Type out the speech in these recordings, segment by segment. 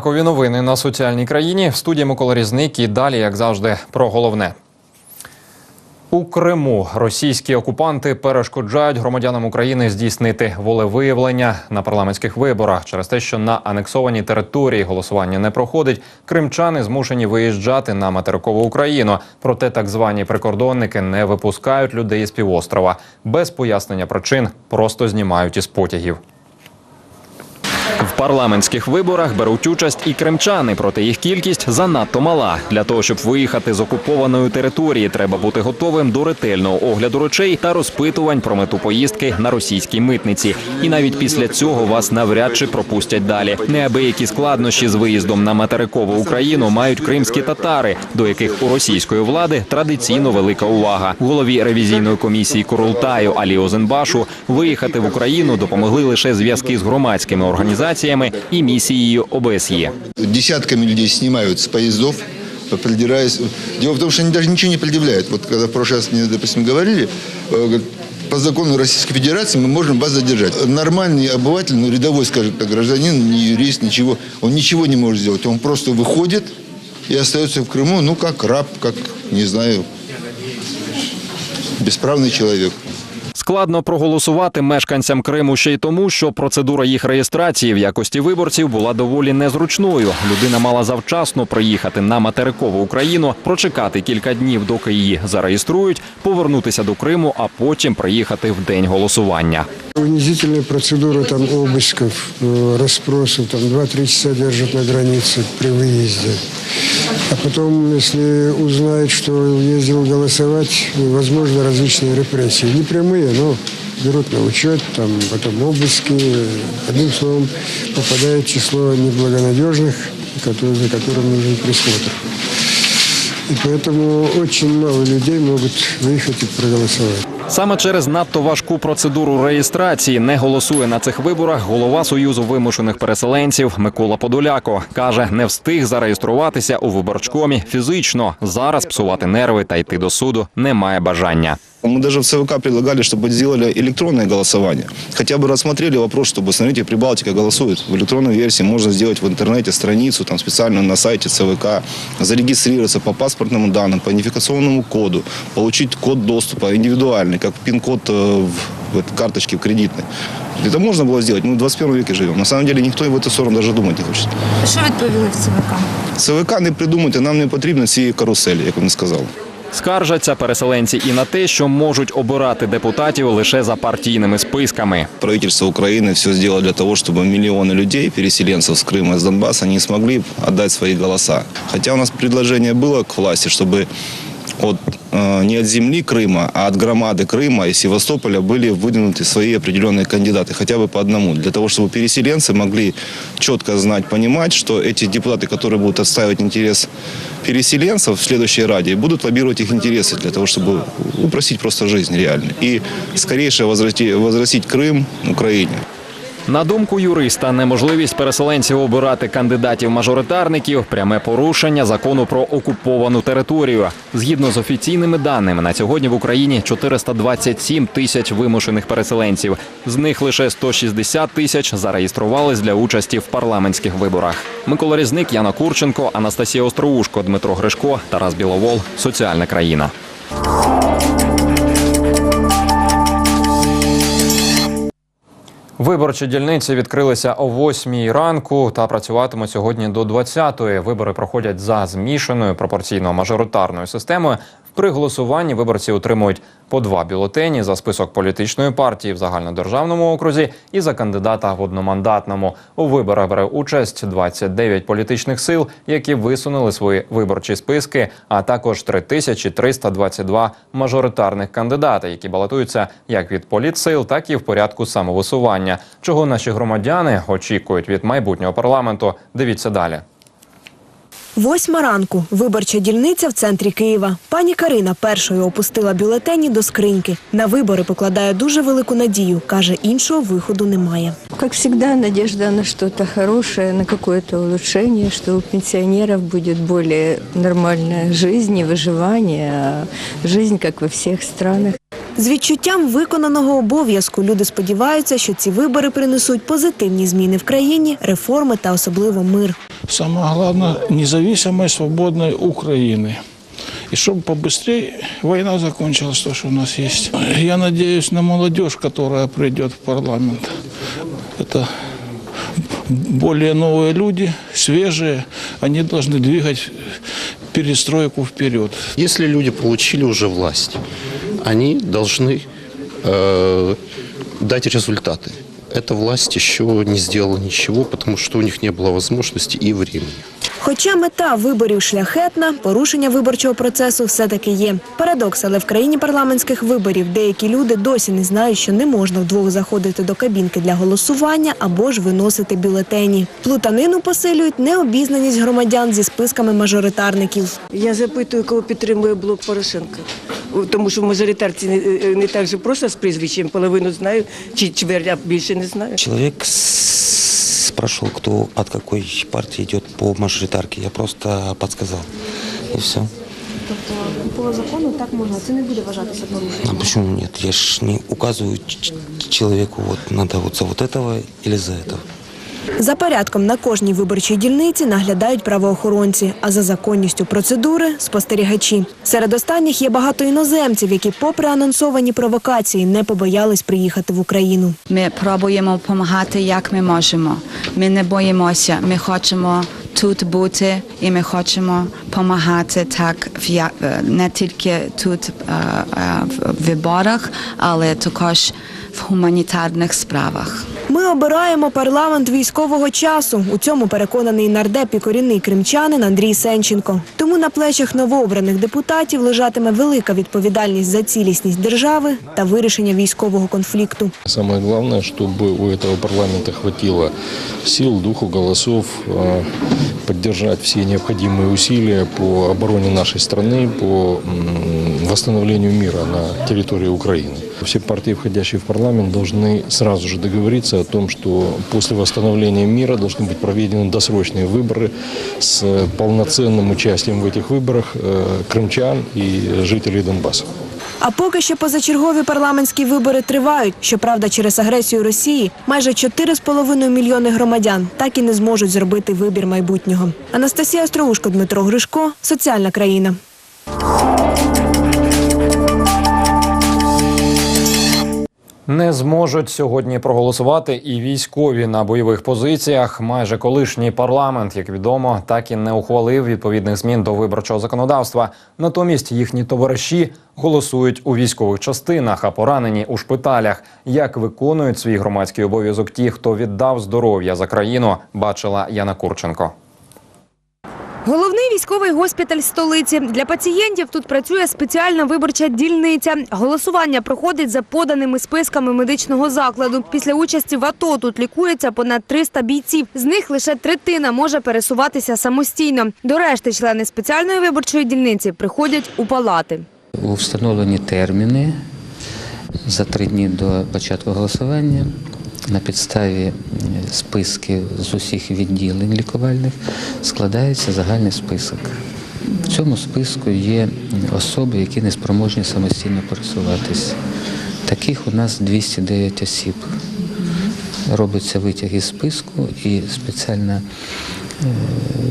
Знакові новини на соціальній країні. В студії Микола Різник і далі, як завжди, про головне. У Криму російські окупанти перешкоджають громадянам України здійснити волевиявлення на парламентських виборах через те, що на анексованій території голосування не проходить. Кримчани змушені виїжджати на материкову Україну. Проте так звані прикордонники не випускають людей з півострова без пояснення причин, просто знімають із потягів. В парламентських виборах беруть участь і кримчани, проте їх кількість занадто мала. Для того щоб виїхати з окупованої території, треба бути готовим до ретельного огляду речей та розпитувань про мету поїздки на російській митниці. І навіть після цього вас навряд чи пропустять далі. Неабиякі складнощі з виїздом на материкову Україну мають кримські татари, до яких у російської влади традиційно велика увага. Голові ревізійної комісії Курултаю Алі Озенбашу виїхати в Україну допомогли лише зв'язки з громадськими організаціями і місією ОБСЄ. Десятками людей снимают с поездов, придираясь. Дело в том, что они даже ничего не предъявляют. Вот когда в прошлый раз мне, допустим, говорили, э, говорят, по закону Российской Федерации мы можем вас задержать. Нормальный обыватель, ну, рядовой, скажем так, гражданин, не юрист, ничего, он ничего не может сделать. Он просто выходит и остается в Крыму, ну, как раб, как, не знаю, бесправный человек. Складно проголосувати мешканцям Криму ще й тому, що процедура їх реєстрації в якості виборців була доволі незручною. Людина мала завчасно приїхати на материкову Україну, прочекати кілька днів, доки її зареєструють, повернутися до Криму, а потім приїхати в день голосування. Унизительные процедуры там обысков, э, расспросов, там 2-3 часа держат на границе при выезде. А потом, если узнают, что ездил голосовать, возможно, различные репрессии. Не прямые, но берут на учет, там, потом обыски. Одним словом, попадает число неблагонадежных, которые- за которым нужен присмотр. И поэтому очень мало людей могут выехать и проголосовать. Саме через надто важку процедуру реєстрації не голосує на цих виборах голова союзу вимушених переселенців Микола Подоляко. каже, не встиг зареєструватися у виборчкомі фізично. Зараз псувати нерви та йти до суду немає бажання. Мы даже в ЦВК предлагали, чтобы сделали электронное голосование. Хотя бы рассмотрели вопрос, чтобы, смотрите, Прибалтика голосует. В электронной версии можно сделать в интернете страницу, там специально на сайте ЦВК, зарегистрироваться по паспортным данным, по идентификационному коду, получить код доступа индивидуальный, как пин-код э, в, в этой карточке в кредитной. Это можно было сделать. Мы в 21 веке живем. На самом деле никто в эту сторону даже думать не хочет. Що відповіли в ЦВК? ЦВК не придумати, нам не потрібно цієї каруселі, як він сказав. Скаржаться переселенці і на те, що можуть обирати депутатів лише за партійними списками. Правительство Украины все сделало для того, чтобы миллионы людей, переселенцев с Крыма и с Донбасса, не смогли отдать свои голоса. Хотя у нас предложение было к власти, чтобы от, э, не от земли Крыма, а от громады Крыма и Севастополя были выдвинуты свои определенные кандидаты, хотя бы по одному, для того, чтобы переселенцы могли четко знать, понимать, что эти депутаты, которые будут отстаивать интерес переселенцев в следующей Раде, будут лоббировать их интересы для того, чтобы упростить просто жизнь реально и скорейше возвратить, возвратить Крым Украине. На думку юриста, неможливість переселенців обирати кандидатів-мажоритарників пряме порушення закону про окуповану територію. Згідно з офіційними даними, на сьогодні в Україні 427 тисяч вимушених переселенців. З них лише 160 тисяч зареєструвались для участі в парламентських виборах. Микола Різник, Яна Курченко, Анастасія Остроушко, Дмитро Гришко, Тарас Біловол. Соціальна країна. Виборчі дільниці відкрилися о 8 ранку та працюватимуть сьогодні до 20-ї. Вибори проходять за змішаною пропорційно мажоритарною системою. При голосуванні виборці отримують по два бюлетені за список політичної партії в загальнодержавному окрузі і за кандидата в одномандатному. У виборах бере участь 29 політичних сил, які висунули свої виборчі списки, а також 3322 мажоритарних кандидати, які балотуються як від політсил, так і в порядку самовисування. Чого наші громадяни очікують від майбутнього парламенту? Дивіться далі. Восьма ранку. Виборча дільниця в центрі Києва. Пані Карина першою опустила бюлетені до скриньки. На вибори покладає дуже велику надію. Каже, іншого виходу немає. Как всегда, надежда на что-то хорошее, на какое-то улучшение, что у пенсионеров будет более нормальная жизнь, не выживание, а жизнь, как во всех странах. З відчуттям виконаного обов'язку люди сподіваються, що ці вибори принесуть позитивні зміни в країні, реформи та особливо мир. Самое главное – независимой, свободной Украины. И чтобы побыстрее война закончилась, то, что у нас есть. Я надеюсь на молодежь, которая придет в парламент. Это более новые люди, свежие. Они должны двигать перестройку вперед. Если люди получили уже власть, они должны э, дать результаты. Эта власть еще не сделала ничего, потому что у них не было возможности и времени. Хоча мета виборів шляхетна, порушення виборчого процесу все-таки є. Парадокс, але в країні парламентських виборів деякі люди досі не знають, що не можна вдвох заходити до кабінки для голосування або ж виносити бюлетені. Плутанину посилюють необізнаність громадян зі списками мажоритарників. Я запитую, кого підтримує блок Порошенка. Тому що мажоритарці не, е, не так же просто з прізвищем, половину знаю, чи чверть, а більше не знаю. Человек с- спрашивал, кто от какой партии идет по мажоритарке. Я просто подсказал. И все. По закону так можна, це не буде вважатися порушенням. А почему нет? Я ж не указываю ч- ч- человеку, вот надо вот за вот этого или за этого. За порядком на кожній виборчій дільниці наглядають правоохоронці, а за законністю процедури спостерігачі. Серед останніх є багато іноземців, які, попри анонсовані провокації, не побоялись приїхати в Україну. Ми пробуємо допомагати, як ми можемо. Ми не боїмося. Ми хочемо тут бути і ми хочемо допомагати так е, не тільки тут е, е, в виборах, але також в гуманітарних справах. Ми обираємо парламент військового часу. У цьому переконаний нардеп і корінний кримчанин Андрій Сенченко. Тому на плечах новообраних депутатів лежатиме велика відповідальність за цілісність держави та вирішення військового конфлікту. Самое главное, чтобы у этого парламента хватило сил, духу, голосов э, поддержать все необходимые усилия по обороне нашей страны, по м, восстановлению мира на территории Украины. Все партии, входящие в парламент, должны сразу же договориться о том, что после восстановления мира должны быть проведены досрочные выборы с полноценным участием в этих выборах э, крымчан и жителей Донбасса. А поки що позачергові парламентські вибори тривають. Щоправда, через агресію Росії майже 4,5 мільйони громадян так і не зможуть зробити вибір майбутнього. Анастасія Остроушко, Дмитро Гришко, соціальна країна. Не зможуть сьогодні проголосувати і військові на бойових позиціях. Майже колишній парламент, як відомо, так і не ухвалив відповідних змін до виборчого законодавства. Натомість їхні товариші голосують у військових частинах, а поранені у шпиталях. Як виконують свій громадський обов'язок ті, хто віддав здоров'я за країну, бачила Яна Курченко. Головний військовий госпіталь столиці для пацієнтів тут працює спеціальна виборча дільниця. Голосування проходить за поданими списками медичного закладу. Після участі в АТО тут лікується понад 300 бійців. З них лише третина може пересуватися самостійно. До решти члени спеціальної виборчої дільниці приходять у палати. У встановлені терміни за три дні до початку голосування на підставі е, списків з усіх відділень лікувальних складається загальний список. В цьому списку є особи, які не спроможні самостійно пересуватися. Таких у нас 209 осіб. Робиться витяг із списку і спеціальна е,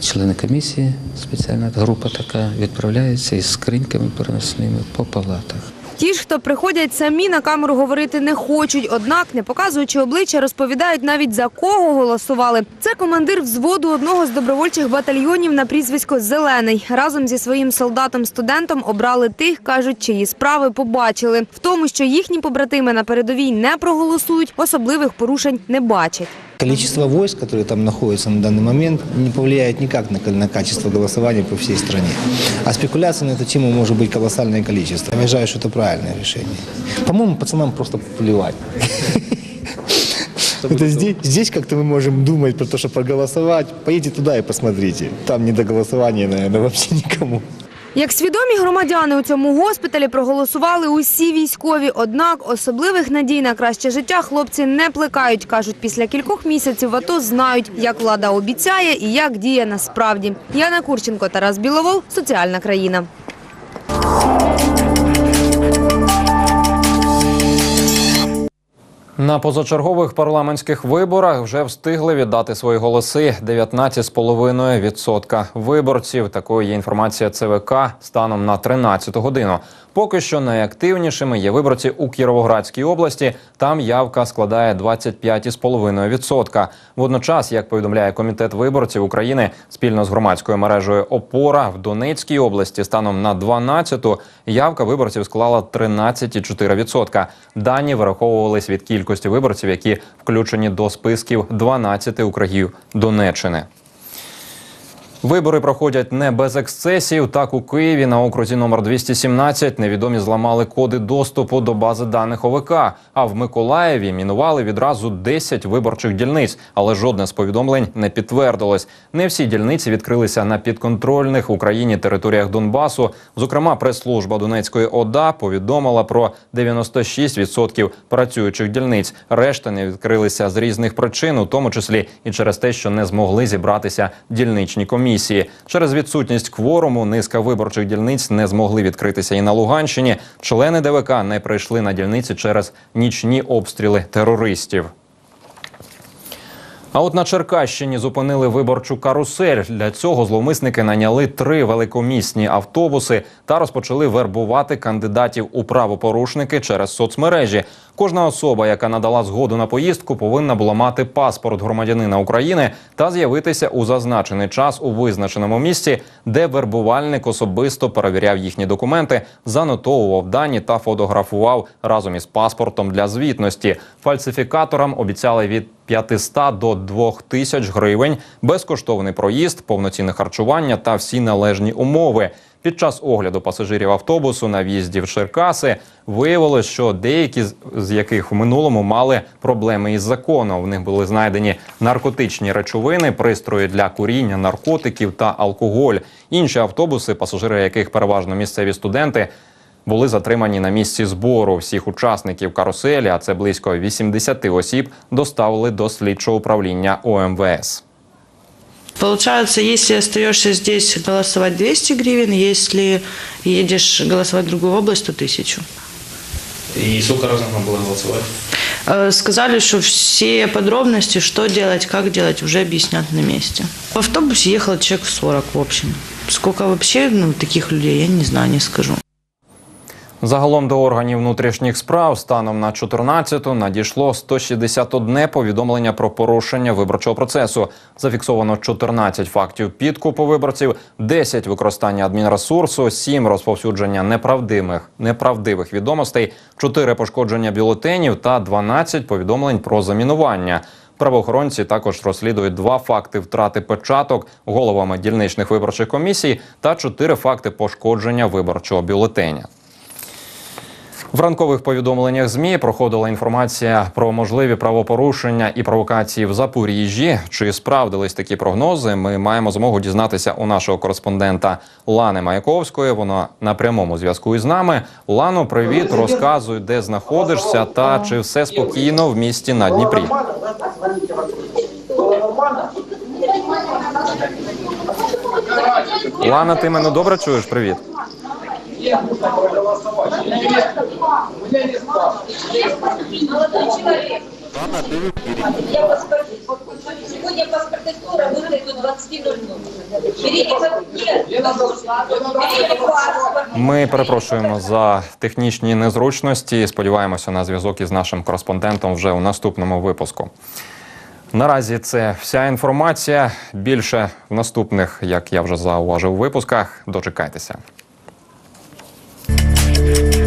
члени комісії, спеціальна група така відправляється із скриньками переносними по палатах. Ті ж, хто приходять самі на камеру говорити не хочуть, однак, не показуючи обличчя, розповідають навіть за кого голосували. Це командир взводу одного з добровольчих батальйонів на прізвисько Зелений. Разом зі своїм солдатом-студентом обрали тих, кажуть, чиї справи побачили. В тому, що їхні побратими на передовій не проголосують, особливих порушень не бачать. Количество войск, которые там находятся на данный момент, не повлияет никак на, на качество голосования по всей стране. А спекуляций на эту тему может быть колоссальное количество. Я считаю, что это правильное решение. По-моему, пацанам просто плевать. Это здесь, здесь как-то мы можем думать про то, что проголосовать. Поедете туда и посмотрите. Там не до голосования, наверное, вообще никому. Як свідомі громадяни у цьому госпіталі проголосували усі військові. Однак особливих надій на краще життя хлопці не плекають. кажуть, після кількох місяців АТО знають, як влада обіцяє і як діє насправді. Яна Курченко, Тарас Біловол, соціальна країна. На позачергових парламентських виборах вже встигли віддати свої голоси 19,5% виборців. Такою є інформація ЦВК станом на 13 годину. Поки що найактивнішими є виборці у Кіровоградській області. Там явка складає 25,5%. Водночас, як повідомляє комітет виборців України спільно з громадською мережею Опора в Донецькій області, станом на 12-ту явка виборців склала 13,4%. Дані вираховувались від кількості виборців, які включені до списків 12 округів Донеччини. Вибори проходять не без ексцесів. Так у Києві на окрузі номер 217 невідомі зламали коди доступу до бази даних ОВК. А в Миколаєві мінували відразу 10 виборчих дільниць, але жодне з повідомлень не підтвердилось. Не всі дільниці відкрилися на підконтрольних Україні територіях Донбасу. Зокрема, прес-служба Донецької ОДА повідомила про 96% працюючих дільниць. Решта не відкрилися з різних причин, у тому числі і через те, що не змогли зібратися дільничні комісії. Через відсутність кворуму низка виборчих дільниць не змогли відкритися і на Луганщині. Члени ДВК не прийшли на дільниці через нічні обстріли терористів. А от на Черкащині зупинили виборчу карусель. Для цього зловмисники наняли три великомісні автобуси та розпочали вербувати кандидатів у правопорушники через соцмережі. Кожна особа, яка надала згоду на поїздку, повинна була мати паспорт громадянина України та з'явитися у зазначений час у визначеному місці, де вербувальник особисто перевіряв їхні документи, занотовував дані та фотографував разом із паспортом для звітності. Фальсифікаторам обіцяли від 500 до 2000 гривень, безкоштовний проїзд, повноцінне харчування та всі належні умови. Під час огляду пасажирів автобусу на в'їзді в Черкаси виявилось, що деякі з- яких в минулому мали проблеми із законом. В них були знайдені наркотичні речовини, пристрої для куріння, наркотиків та алкоголь. Інші автобуси, пасажири яких переважно місцеві студенти, були затримані на місці збору. Всіх учасників каруселі, а це близько 80 осіб, доставили до слідчого управління ОМВС. Получается, если остаешься здесь голосовать 200 гривен, если едешь голосовать в другую область, то 1000. И сколько раз нужно было голосовать? Э, Сказали, что все подробности, что делать, как делать, уже объяснят на месте. В автобусе ехало человек 40 в общем. Сколько вообще ну, таких людей, я не знаю, не скажу. Загалом до органів внутрішніх справ станом на 14-ту надійшло 161 повідомлення про порушення виборчого процесу. Зафіксовано 14 фактів підкупу виборців, 10 використання адмінресурсу, 7 розповсюдження неправдивих, неправдивих відомостей, 4 пошкодження бюлетенів та 12 повідомлень про замінування. Правоохоронці також розслідують два факти втрати печаток головами дільничних виборчих комісій та 4 факти пошкодження виборчого бюлетеня. В ранкових повідомленнях ЗМІ проходила інформація про можливі правопорушення і провокації в Запоріжжі. Чи справдились такі прогнози? Ми маємо змогу дізнатися у нашого кореспондента Лани Маяковської. Вона на прямому зв'язку із нами. Лано, привіт, розказуй, де знаходишся та чи все спокійно в місті на Дніпрі. Лана, ти мене добре чуєш? Привіт. Я паспорт, сегодня паспортисту работает до 20.00. Берите пакет, берите паспорт. Ми перепрошуємо за технічні незручності. Сподіваємося на зв'язок із нашим кореспондентом вже у наступному випуску. Наразі це вся інформація. Більше в наступних, як я вже зауважив, випусках. Дочекайтеся. Bye.